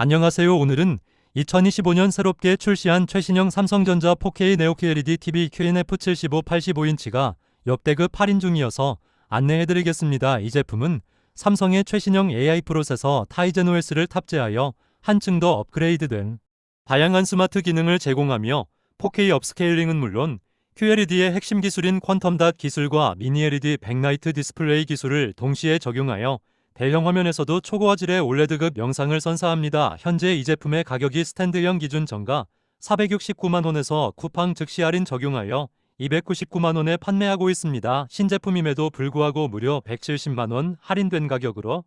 안녕하세요. 오늘은 2025년 새롭게 출시한 최신형 삼성전자 4K 네오 QLED TV QNF 75 85인치가 역대급 할인 중이어서 안내해드리겠습니다. 이 제품은 삼성의 최신형 AI 프로세서 타이젠 OS를 탑재하여 한층 더 업그레이드된 다양한 스마트 기능을 제공하며 4K 업스케일링은 물론 QLED의 핵심 기술인 퀀텀 닷 기술과 미니 LED 백라이트 디스플레이 기술을 동시에 적용하여 대형 화면에서도 초고화질의 올레드급 영상을 선사합니다. 현재 이 제품의 가격이 스탠드형 기준 정가 469만 원에서 쿠팡 즉시 할인 적용하여 299만 원에 판매하고 있습니다. 신제품임에도 불구하고 무려 170만 원 할인된 가격으로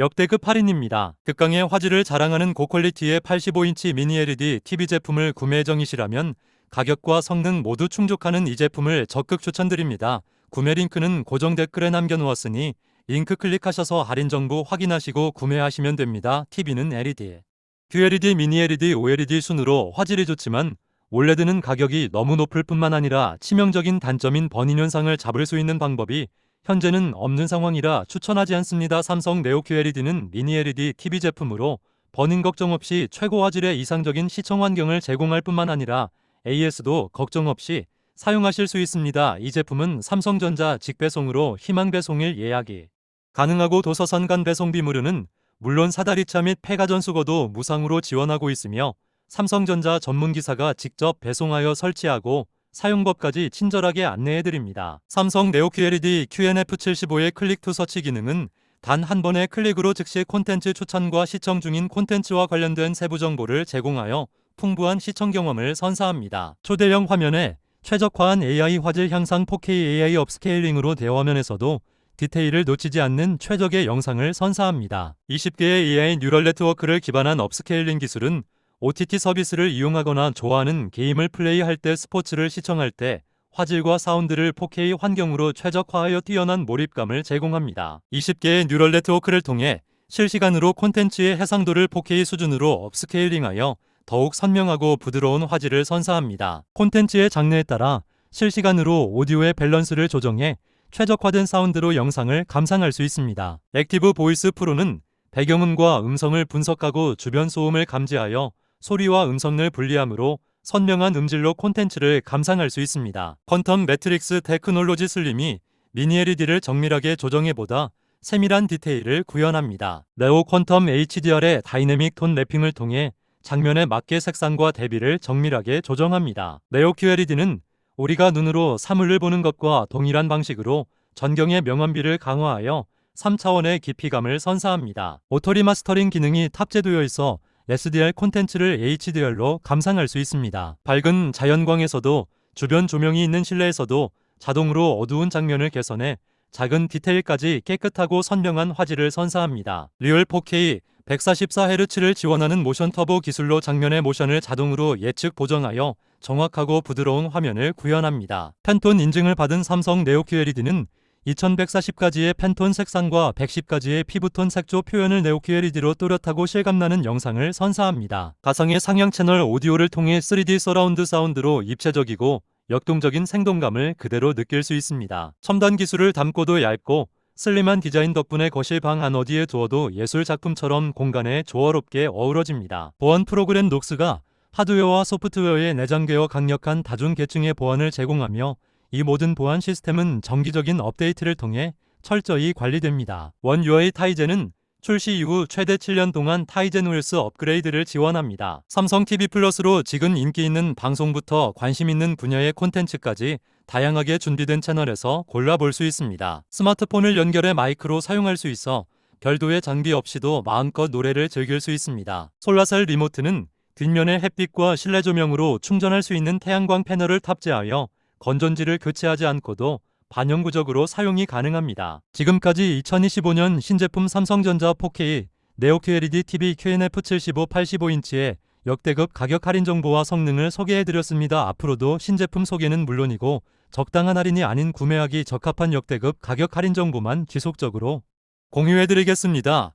역대급 할인입니다. 극강의 화질을 자랑하는 고퀄리티의 85인치 미니 LED TV 제품을 구매 예정이시라면 가격과 성능 모두 충족하는 이 제품을 적극 추천드립니다. 구매 링크는 고정 댓글에 남겨놓았으니 링크 클릭하셔서 할인 정보 확인하시고 구매하시면 됩니다. TV는 LED, QLED, 미니 LED, OLED 순으로 화질이 좋지만 올레드는 가격이 너무 높을 뿐만 아니라 치명적인 단점인 버닝 현상을 잡을 수 있는 방법이 현재는 없는 상황이라 추천하지 않습니다. 삼성 네오 QLED는 미니 LED TV 제품으로 버닝 걱정 없이 최고 화질의 이상적인 시청 환경을 제공할 뿐만 아니라 AS도 걱정 없이 사용하실 수 있습니다. 이 제품은 삼성전자 직배송으로 희망 배송일 예약이 가능하고 도서선 간 배송비 무료는 물론 사다리차 및 폐가전 수거도 무상으로 지원하고 있으며 삼성전자 전문기사가 직접 배송하여 설치하고 사용법까지 친절하게 안내해드립니다. 삼성 네오 QLED QNF75의 클릭 투 서치 기능은 단 한 번의 클릭으로 즉시 콘텐츠 추천과 시청 중인 콘텐츠와 관련된 세부 정보를 제공하여 풍부한 시청 경험을 선사합니다. 초대형 화면에 최적화한 AI 화질 향상 4K AI 업스케일링으로 대화면에서도 디테일을 놓치지 않는 최적의 영상을 선사합니다. 20개의 AI 뉴럴 네트워크를 기반한 업스케일링 기술은 OTT 서비스를 이용하거나 좋아하는 게임을 플레이할 때 스포츠를 시청할 때 화질과 사운드를 4K 환경으로 최적화하여 뛰어난 몰입감을 제공합니다. 20개의 뉴럴 네트워크를 통해 실시간으로 콘텐츠의 해상도를 4K 수준으로 업스케일링하여 더욱 선명하고 부드러운 화질을 선사합니다. 콘텐츠의 장르에 따라 실시간으로 오디오의 밸런스를 조정해 최적화된 사운드로 영상을 감상할 수 있습니다. 액티브 보이스 프로는 배경음과 음성을 분석하고 주변 소음을 감지하여 소리와 음성을 분리하므로 선명한 음질로 콘텐츠를 감상할 수 있습니다. 퀀텀 매트릭스 테크놀로지 슬림이 미니 LED를 정밀하게 조정해보다 세밀한 디테일을 구현합니다. 네오 퀀텀 HDR의 다이내믹 톤 랩핑을 통해 장면에 맞게 색상과 대비를 정밀하게 조정합니다. 네오 QLED는 우리가 눈으로 사물을 보는 것과 동일한 방식으로 전경의 명암비를 강화하여 3차원의 깊이감을 선사합니다. 오토 리 마스터링 기능이 탑재되어 있어 SDR 콘텐츠를 HDR로 감상할 수 있습니다. 밝은 자연광에서도 주변 조명이 있는 실내에서도 자동으로 어두운 장면을 개선해 작은 디테일까지 깨끗하고 선명한 화질을 선사합니다. 리얼 4K 144Hz를 지원하는 모션 터보 기술로 장면의 모션을 자동으로 예측 보정하여 정확하고 부드러운 화면을 구현합니다. 팬톤 인증을 받은 삼성 네오 QLED는 2140가지의 팬톤 색상과 110가지의 피부톤 색조 표현을 네오 QLED로 또렷하고 실감나는 영상을 선사합니다. 가상의 상향 채널 오디오를 통해 3D 서라운드 사운드로 입체적이고 역동적인 생동감을 그대로 느낄 수 있습니다. 첨단 기술을 담고도 얇고 슬림한 디자인 덕분에 거실 방 안 어디에 두어도 예술 작품처럼 공간에 조화롭게 어우러집니다. 보안 프로그램 녹스가 하드웨어와 소프트웨어의 내장되어 강력한 다중 계층의 보안을 제공하며 이 모든 보안 시스템은 정기적인 업데이트를 통해 철저히 관리됩니다. 원 UI 타이젠은 출시 이후 최대 7년 동안 타이젠 OS 업그레이드를 지원합니다. 삼성 TV 플러스로 지금 인기 있는 방송부터 관심 있는 분야의 콘텐츠까지 다양하게 준비된 채널에서 골라볼 수 있습니다. 스마트폰을 연결해 마이크로 사용할 수 있어 별도의 장비 없이도 마음껏 노래를 즐길 수 있습니다. 솔라셀 리모트는 뒷면에 햇빛과 실내 조명으로 충전할 수 있는 태양광 패널을 탑재하여 건전지를 교체하지 않고도 반영구적으로 사용이 가능합니다. 지금까지 2025년 신제품 삼성전자 4K 네오 QLED TV QNF75 85인치의 역대급 가격 할인 정보와 성능을 소개해드렸습니다. 앞으로도 신제품 소개는 물론이고 적당한 할인이 아닌 구매하기 적합한 역대급 가격 할인 정보만 지속적으로 공유해드리겠습니다.